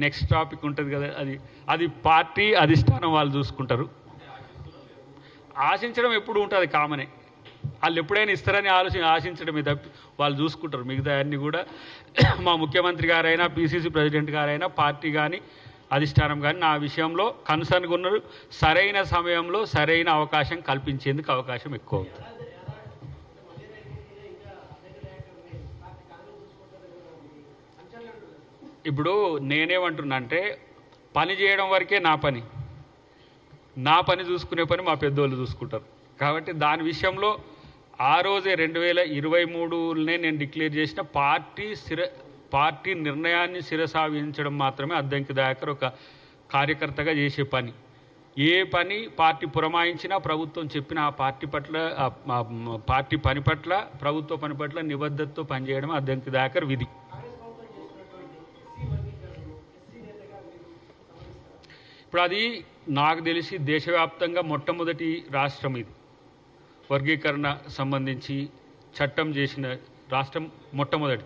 Next topic ఉంటుంది కదా అది అది పార్టీ అధిష్టానం వాళ్ళు చూసుకుంటారు. ఆశించడం ఎప్పుడు ఉంటుంది కామనే. వాళ్ళు ఎప్పుడైనా ఇస్తారని ఆలోచన ఆశించడమే తప్పి వాళ్ళు చూసుకుంటారు. మిగతా అన్నీ కూడా మా ముఖ్యమంత్రి గారైనా పిసిసి ప్రెసిడెంట్ గారైనా పార్టీ కానీ అధిష్టానం కానీ నా విషయంలో కన్సర్న్గా ఉన్నారు సరైన సమయంలో సరైన అవకాశం కల్పించేందుకు అవకాశం ఎక్కువ అవుతుంది. ఇప్పుడు నేనేమంటున్నా అంటే పని చేయడం వరకే నా పని. నా పని చూసుకునే పని మా పెద్దోళ్ళు చూసుకుంటారు. కాబట్టి దాని విషయంలో ఆ రోజే రెండు వేల ఇరవై మూడునే నేను డిక్లేర్ చేసిన పార్టీ శిర పార్టీ నిర్ణయాన్ని శిరసావించడం మాత్రమే అద్దంకి దాకర్ ఒక కార్యకర్తగా చేసే పని. ఏ పని పార్టీ పురమాయించినా ప్రభుత్వం చెప్పిన ఆ పార్టీ పట్ల పార్టీ పని పట్ల ప్రభుత్వ పని పట్ల నిబద్ధతతో పనిచేయడం అద్దంకి దాకర్ విధి. ఇప్పుడు అది నాకు తెలిసి దేశవ్యాప్తంగా మొట్టమొదటి రాష్ట్రం ఇది. వర్గీకరణ సంబంధించి చట్టం చేసిన రాష్ట్రం మొట్టమొదటి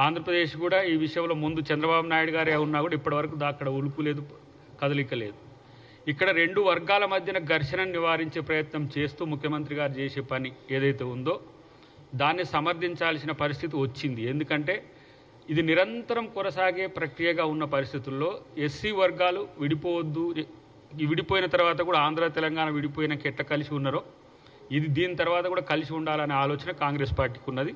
ఆంధ్రప్రదేశ్ కూడా ఈ విషయంలో ముందు చంద్రబాబు నాయుడు గారే ఉన్నా కూడా ఇప్పటివరకు దా- అక్కడ ఉలుపు లేదు కదలిక లేదు. ఇక్కడ రెండు వర్గాల మధ్యన ఘర్షణను నివారించే ప్రయత్నం చేస్తూ ముఖ్యమంత్రి గారు చేసే పని ఏదైతే ఉందో దాన్ని సమర్థించాల్సిన పరిస్థితి వచ్చింది. ఎందుకంటే ఇది నిరంతరం కొనసాగే ప్రక్రియగా ఉన్న పరిస్థితుల్లో ఎస్సీ వర్గాలు విడిపోవద్దు. ఈ విడిపోయిన తర్వాత కూడా ఆంధ్ర తెలంగాణ విడిపోయిన ఎట్ట కలిసి ఉన్నారో ఇది దీని తర్వాత కూడా కలిసి ఉండాలనే ఆలోచన కాంగ్రెస్ పార్టీకి ఉన్నది.